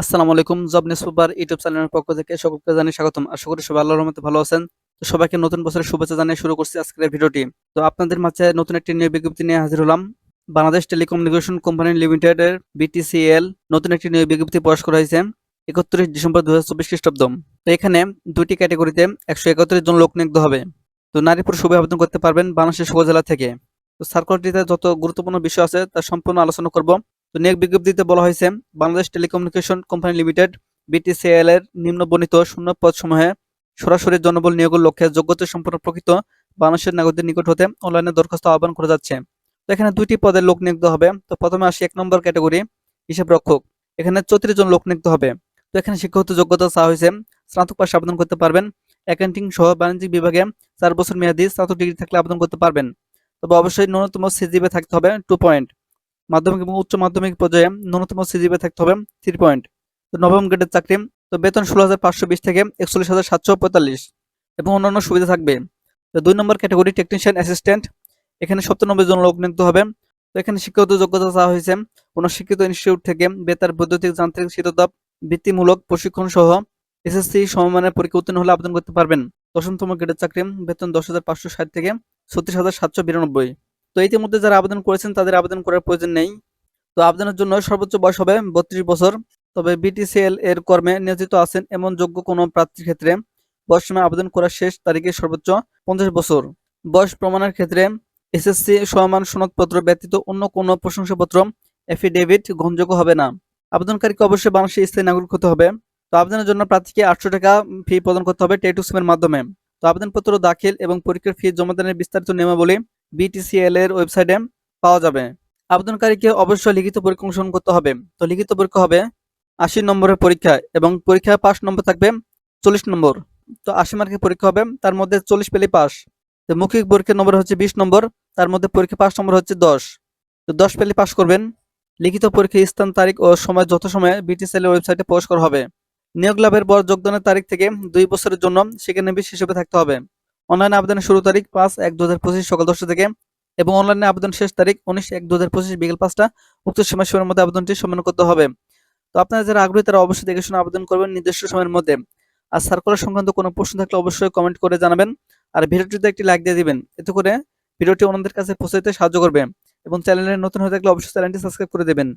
আসসালামু আলাইকুম, job news paper YouTube চ্যানেলের পক্ষ থেকে সকলকে জানিয়ে স্বাগতম। আশা করি সবাই আল্লাহর রহমতে ভালো আছেন। তো সবাইকে নতুন বছরের শুভেচ্ছা জানিয়ে শুরু করছি আজকের ভিডিওটি। তো আপনাদের মাঝে নতুন একটি নিয়োগ বিজ্ঞপ্তি নিয়ে হাজির হলাম। বাংলাদেশ টেলিকমিউনিকেশন কোম্পানি লিমিটেডের বিটিসিএল নতুন একটি নিয়োগ বিজ্ঞপ্তি প্রকাশ করা হয়েছে, একত্রিশ ডিসেম্বর দু হাজার চব্বিশ খ্রিস্টাব্দ। তো এখানে দুটি ক্যাটাগরিতে একশো একত্রিশ জন লোক নিয়োগ হবে। তো নারী পুরুষ সবাই আবেদন করতে পারবেন বাংলাদেশের সকল জেলা থেকে। তো সার্কুলারটিতে যত গুরুত্বপূর্ণ বিষয় আছে তা সম্পূর্ণ আলোচনা করব। তো নিয়োগ বিজ্ঞপ্তিতে বলা হয়েছে, Bangladesh telecommunication company limited, BTCL এর নিম্ন বর্ণিত শূন্য পদ সমূহে সরাসরি জনবল নিয়োগের লক্ষ্যে যোগ্যতা সম্পন্ন প্রকৃত বাংলাদেশের নাগরিকদের নিকট হতে অনলাইনে দরখাস্ত আহ্বান করা যাচ্ছে। তো এখানে দুইটি পদের লোক নিয়োগ হবে। তো প্রথমে আসি এক নম্বর ক্যাটাগরি, হিসাব রক্ষক। এখানে চৌত্রিশ জন লোক নিয়োগ হবে। তো এখানে শিক্ষাগত যোগ্যতা চাওয়া হয়েছে, স্নাতক পাশে আবেদন করতে পারবেন। অ্যাকাউন্টিং সহ বাণিজ্যিক বিভাগে চার বছর মেয়াদী স্নাতক ডিগ্রি থাকলে আবেদন করতে পারবেন। তবে অবশ্যই ন্যূনতম সিজিপি থাকতে হবে, টু পয়েন্ট। মাধ্যমিক এবং উচ্চ মাধ্যমিক পর্যায়ে ন্যূনতম সিজিপি থাকতে হবে থ্রি পয়েন্ট তো নবম গ্রেডের চাকরি, তো বেতন ষোলো হাজার পাঁচশো বিশ থেকে একচল্লিশ হাজার সাতশো পঁয়তাল্লিশ এবং অন্যান্য সুবিধা থাকবে। তো দুই নম্বর ক্যাটাগরি টেকনিশিয়ান অ্যাসিস্ট্যান্ট এখানে সপ্তানব্বই জন লোক নিযুক্ত হবে। তো এখানে শিক্ষাগত যোগ্যতা চাওয়া হয়েছে। কোনো শিক্ষিত ইনস্টিটিউট থেকে বেতার, বৈদ্যুতিক, যান্ত্রিক, শীততাপ, বৃত্তিমূলক, প্রশিক্ষণ সহ এসএসসি সমমানের পরীক্ষা উত্তীর্ণ হলে আবেদন করতে পারবেন। দশমতম গ্রেডের চাকরি, বেতন দশ হাজার পাঁচশো ষাট থেকে ছত্রিশ হাজার সাতশো বিরানব্বই। তো ইতিমধ্যে যারা আবেদন করেছেন, তাদের আবেদন করার প্রয়োজন নেই। তো আবেদনের জন্য সর্বোচ্চ বয়স হবে বত্রিশ বছর। তবে বিটিসিএল এর কর্মে নিয়োজিত আছেন এমন যোগ্য কোনো প্রার্থীর ক্ষেত্রে বয়স সময় আবেদন করার শেষ তারিখে সর্বোচ্চ পঞ্চাশ বছর। বয়স প্রমাণের ক্ষেত্রে এসএসসি সমান সনদপত্র ব্যতীত অন্য কোনো প্রশংসাপত্র এফিডেভিট গ্রহণযোগ্য হবে না। আবেদনকারীকে অবশ্যই বাংলাদেশের স্থায়ী নাগরিক হতে হবে। তো আবেদনের জন্য প্রার্থীকে আটশো টাকা ফি প্রদান করতে হবে টেটু সিমের মাধ্যমে। তো আবেদনপত্র দাখিল এবং পরীক্ষার ফি জমা জমাদানের বিস্তারিত নিয়মাবলী বিটিসিএল এর ওয়েবসাইটে পাওয়া যাবে। আবেদনকারীকে অবশ্যই লিখিত পরীক্ষা অংশগ্রহণ করতে হবে। তো লিখিত পরীক্ষা হবে আশি নম্বরের পরীক্ষা এবং পরীক্ষায় পাস নম্বর থাকবে চল্লিশ নম্বর। তো আশি মার্কের পরীক্ষা হবে, তার মধ্যে চল্লিশ পেলে পাস তো মৌখিক পরীক্ষার নম্বর হচ্ছে বিশ নম্বর, তার মধ্যে পরীক্ষা পাস নম্বর হচ্ছে দশ। তো দশ পেলে পাস করবেন। লিখিত পরীক্ষার স্থান, তারিখ ও সময় যত সময়ে বিটিসিএল এর ওয়েবসাইটে পোস্ট করা হবে। নিয়োগ লাভের পর যোগদানের তারিখ থেকে দুই বছরের জন্য সেখানে বিশ হিসেবে থাকতে হবে। অনলাইনে আবেদনের শুরু তারিখ পাঁচ এক দু হাজার পঁচিশ সকাল দশটা থেকে এবং অনলাইনে আবেদন শেষ তারিখ উনিশ এক দু হাজার পঁচিশ বিকেল পাঁচটা। উক্ত সময়সীমার মধ্যে আবেদনটি সম্পন্ন করতে হবে। তো আপনারা যারা আগ্রহী, তারা অবশ্যই দেখে শুনে আবেদন করবেন নির্দিষ্ট সময়ের মধ্যে। আর সার্কুলার সংক্রান্ত কোনো প্রশ্ন থাকলে অবশ্যই কমেন্ট করে জানাবেন। আর ভিডিওটিতে একটি লাইক দিয়ে দিবেন। এতে করে ভিডিওটি অন্যদের কাছে পৌঁছাতে সাহায্য করবে এবং চ্যানেলে নতুন হয়ে থাকলে অবশ্যই চ্যানেলটি সাবস্ক্রাইব করে দেবেন।